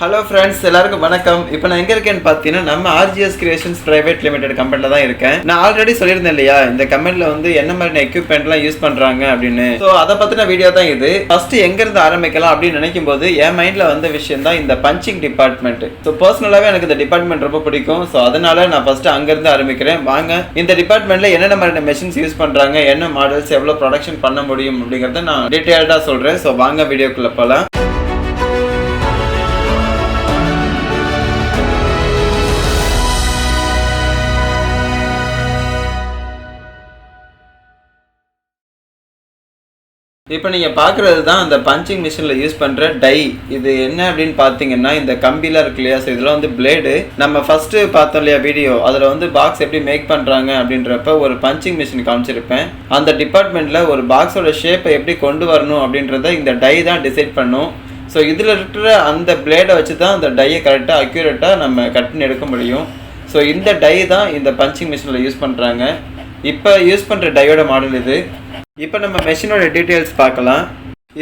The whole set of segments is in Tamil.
ஹலோ ஃப்ரெண்ட்ஸ் எல்லாருக்கும் வணக்கம். இப்போ நான் எங்க இருக்கேன்னு பார்த்தீங்கன்னா நம்ம ஆர்ஜிஎஸ் கிரியேஷன்ஸ் பிரைவேட் லிமிடெட் கம்பெனில தான் இருக்கேன். நான் ஆல்ரெடி சொல்லியிருந்தேன் இல்லையா இந்த கம்பெனியில் வந்து என்ன மாதிரி எக்யூப்மெண்ட்லாம் யூஸ் பண்றாங்க அப்படின்னு. ஸோ அதை பத்தின வீடியோ தான் இது. ஃபர்ஸ்ட் எங்க இருந்து ஆரம்பிக்கலாம் அப்படின்னு நினைக்கும் போது என் மைண்ட்ல வந்த விஷயம் தான் இந்த பஞ்சிங் டிபார்ட்மெண்ட் ஸோ பர்சனலாகவே எனக்கு இந்த டிபார்ட்மெண்ட் ரொம்ப பிடிக்கும். ஸோ அதனால நான் ஃபர்ஸ்ட் அங்கேருந்து ஆரம்பிக்கிறேன். வாங்க இந்த டிபார்ட்மெண்ட்ல என்னென்ன மாதிரியான மெஷின்ஸ் யூஸ் பண்றாங்க என்ன மாடல்ஸ் எவ்வளோ ப்ரொடக்ஷன் பண்ண முடியும் அப்படிங்கறத நான் டீட்டெயில்டாக சொல்றேன். ஸோ வாங்க வீடியோக்குள்ள போகலாம் இப்போ நீங்கள் பார்க்குறது தான் அந்த பஞ்சிங் மிஷினில் யூஸ் பண்ணுற டை. இது என்ன அப்படின்னு பார்த்தீங்கன்னா இந்த கம்பிலாம் இருக்கு இல்லையா? ஸோ இதெல்லாம் வந்து பிளேடு நம்ம ஃபஸ்ட்டு பார்த்தோம் இல்லையா வீடியோ அதில் வந்து பாக்ஸ் எப்படி மேக் பண்ணுறாங்க அப்படின்றப்ப ஒரு பஞ்சிங் மிஷின் காமிச்சிருப்பேன். அந்த டிபார்ட்மெண்ட்டில் ஒரு பாக்ஸோட ஷேப்பை எப்படி கொண்டு வரணும் அப்படின்றத இந்த டை தான் டிசைட் பண்ணும். ஸோ இதில் இருக்கிற அந்த பிளேடை வச்சு தான் அந்த டையை கரெக்டாக அக்யூரேட்டாக நம்ம கட் எடுக்க முடியும். ஸோ இந்த டை தான் இந்த பஞ்சிங் மிஷினில் யூஸ் பண்ணுறாங்க இப்போ யூஸ் பண்ணுற டையோட மாடல் இது. இப்போ நம்ம மெஷினோட டீட்டெயில்ஸ் பார்க்கலாம்.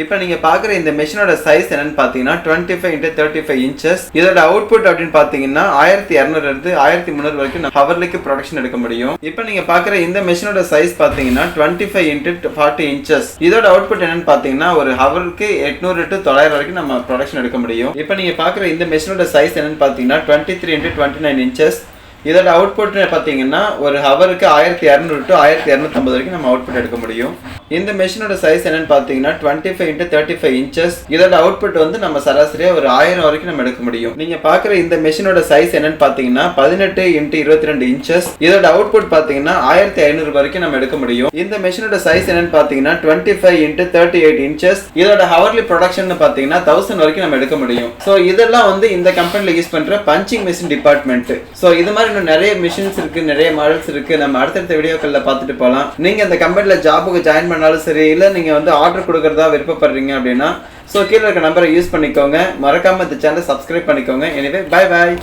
இப்போ நீங்கள் பார்க்குற இந்த மெஷினோட சைஸ் என்னன்னு பார்த்தீங்கன்னா twenty five into thirty five inches இதோட அவுட்புட் அப்படின்னு பார்த்தீங்கன்னா ஆயிரத்தி இரநூறுலேருந்து ஆயிரத்தி முந்நூறு வரைக்கும் நம்ம ஹவர்லிக்கு ப்ரொடக்ஷன் எடுக்க முடியும். இப்போ நீங்கள் பார்க்குற இந்த மெஷினோட சைஸ் பார்த்தீங்கன்னா twenty five into forty inches இதோட அவுட்புட் என்னன்னு பார்த்தீங்கன்னா ஒரு ஹவருக்கு எட்நூறு டு தொள்ளாயிரம் வரைக்கும் நம்ம ப்ரொடக்ஷன் எடுக்க முடியும். இப்போ நீங்கள் பார்க்குற இந்த மெஷினோட சைஸ் என்னன்னு பார்த்தீங்கன்னா twenty three into twenty nine inches இதோட அவுட்புட் பார்த்தீங்கன்னா ஒரு ஹவருக்கு ஆயிரத்தி இரநூறு டு ஆயிரத்தி இரநூத்தம்பது வரைக்கும் நம்ம அவுட்புட் எடுக்க முடியும். இந்த மெஷினோட சைஸ் என்னன்னு பார்த்தீங்கன்னா twenty five into thirty five inches இதோட அவுட்புட் வந்து நம்ம சராசரியாக ஒரு ஆயிரம் வரைக்கும் நம்ம எடுக்க முடியும். நீங்கள் பார்க்குற இந்த மெஷினோட சைஸ் என்னன்னு பார்த்தீங்கன்னா பதினெட்டு இன்ட்டு இருபத்தி ரெண்டு இன்ச்சஸ் இதோட அவுட்புட் பார்த்தீங்கன்னா ஆயிரத்தி ஐநூறு வரைக்கும் நம்ம எடுக்க முடியும். இந்த மெஷினோட சைஸ் என்னன்னு பார்த்தீங்கன்னா twenty five into thirty eight inches இதோட ஹவர்லி ப்ரொடக்ஷன் பார்த்தீங்கன்னா தௌசண்ட் வரைக்கும் நம்ம எடுக்க முடியும். ஸோ இதெல்லாம் வந்து இந்த கம்பெனியில் யூஸ் பண்ணுற பஞ்சிங் மிஷின் டிபார்ட்மெண்ட் ஸோ இது மாதிரி இன்னும் நிறைய மிஷின்ஸ் இருக்கு நிறைய மாடல்ஸ் இருக்கு. நம்ம அடுத்தடுத்த வீடியோக்களில் பார்த்துட்டு போகலாம் நீங்க இந்த கம்பெனியில் ஜாபுக்கு ஜாயின் பண்ணாலும் சரி இல்லை நீங்கள் வந்து ஆர்டர் கொடுக்குறதா விருப்பப்படுறீங்க அப்படின்னா ஸோ கீழே இருக்க நம்பரை யூஸ் பண்ணிக்கோங்க. மறக்காமல் இந்த சேனலை சப்ஸ்கிரைப் பண்ணிக்கோங்க. எனவே பை பாய்